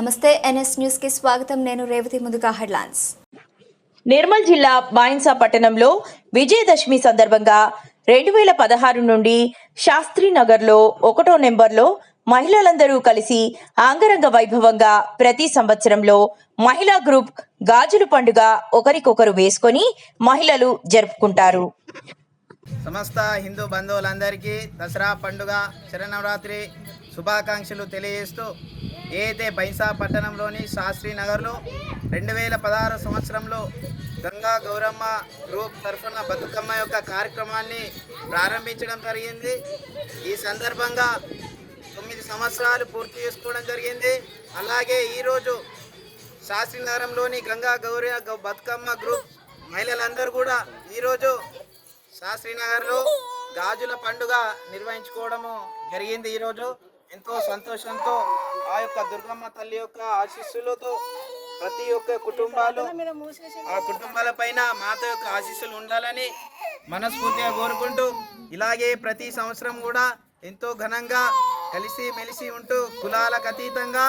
నమస్తే ఎన్ఎస్ న్యూస్కి స్వాగతం. నేను రేవతి ముందుగా హెడ్లైన్స్. నిర్మల్ జిల్లా బాయిన్సా పట్టణంలో విజయదశమి సందర్భంగా రెండు వేల పదహారు నుండి శాస్త్రి నగర్లో ఒకటో నెంబర్లో మహిళలందరూ కలిసి ఆంగరంగ వైభవంగా ప్రతి సంవత్సరంలో మహిళా గ్రూప్ గాజుల పండుగ ఒకరికొకరు వేసుకొని మహిళలు జరుపుకుంటారు. సమస్త హిందూ బంధువులందరికీ దసరా పండుగ శరన్నవరాత్రి శుభాకాంక్షలు తెలియజేస్తూ ఏదైతే బైసా పట్టణంలోని శాస్త్రీనగర్లో రెండు వేల పదహారు సంవత్సరంలో గంగా గౌరమ్మ గ్రూప్ తరఫున బతుకమ్మ యొక్క కార్యక్రమాన్ని ప్రారంభించడం జరిగింది. ఈ సందర్భంగా తొమ్మిది సంవత్సరాలు పూర్తి చేసుకోవడం జరిగింది. అలాగే ఈరోజు శాస్త్రీనగరంలోని గంగా గౌరీ గౌ- బతుకమ్మ గ్రూప్ మహిళలందరూ కూడా ఈరోజు శాస్త్రీనగర్లో గాజుల పండుగ నిర్వహించుకోవడము జరిగింది ఈరోజు. ఎంతో సంతోషంతో ఆ యొక్క దుర్గమ్మ తల్లి యొక్క ఆశీస్సులతో ప్రతి ఒక్క కుటుంబాలు ఆ కుటుంబాల పైన మాత యొక్క ఆశీస్సులు ఉండాలని మనస్ఫూర్తిగా కోరుకుంటూ ఇలాగే ప్రతి సంవత్సరం కూడా ఎంతో ఘనంగా కలిసి మెలిసి ఉంటూ కులాలకు అతీతంగా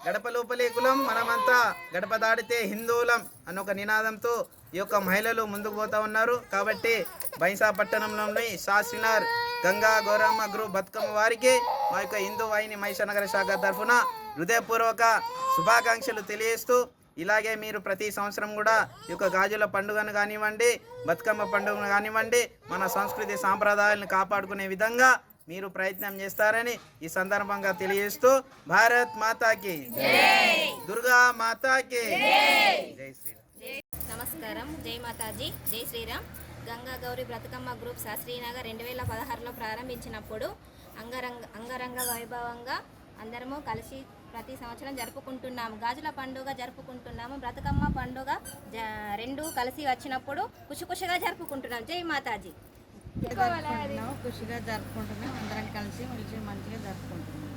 గడప లోపలే కులం మనమంతా గడప దాడితే హిందువులం అన్న ఒక నినాదంతో ఈ యొక్క మహిళలు ముందుకు పోతా ఉన్నారు. కాబట్టి బైసా పట్టణంలోని శాస్త్రినార్ గంగా గౌరమ్మ గురువు బతుకమ్మ వారికి మా యొక్క హిందూ వాహిని మహిషనగర శాఖ తరఫున హృదయపూర్వక శుభాకాంక్షలు తెలియజేస్తూ ఇలాగే మీరు ప్రతి సంవత్సరం కూడా ఈ యొక్క గాజుల పండుగను కానివ్వండి బతుకమ్మ పండుగను కానివ్వండి మన సంస్కృతి సాంప్రదాయాలను కాపాడుకునే విధంగా మీరు ప్రయత్నం చేస్తారని ఈ సందర్భంగా తెలియజేస్తూ భారత్ మాతాకి దుర్గా మాతాకి జై! శ్రీరామ్ నమస్కారం. జై మాతాజీ. జై శ్రీరామ్. గంగా గౌరి బ్రతుకమ్మ గ్రూప్ శాస్త్రీనగర్ రెండు వేల పదహారులో ప్రారంభించినప్పుడు అంగరంగ అంగరంగ వైభవంగా అందరము కలిసి ప్రతి సంవత్సరం జరుపుకుంటున్నాము గాజుల పండుగ జరుపుకుంటున్నాము. బ్రతుకమ్మ పండుగ జ- రెండు కలిసి వచ్చినప్పుడు ఖుషిఖుషిగా జరుపుకుంటున్నాం. జై మాతాజీ. ఖుషిగా జరుపుకుంటున్నాం. అందరం కలిసి మంచిగా మంచిగా జరుపుకుంటున్నాం.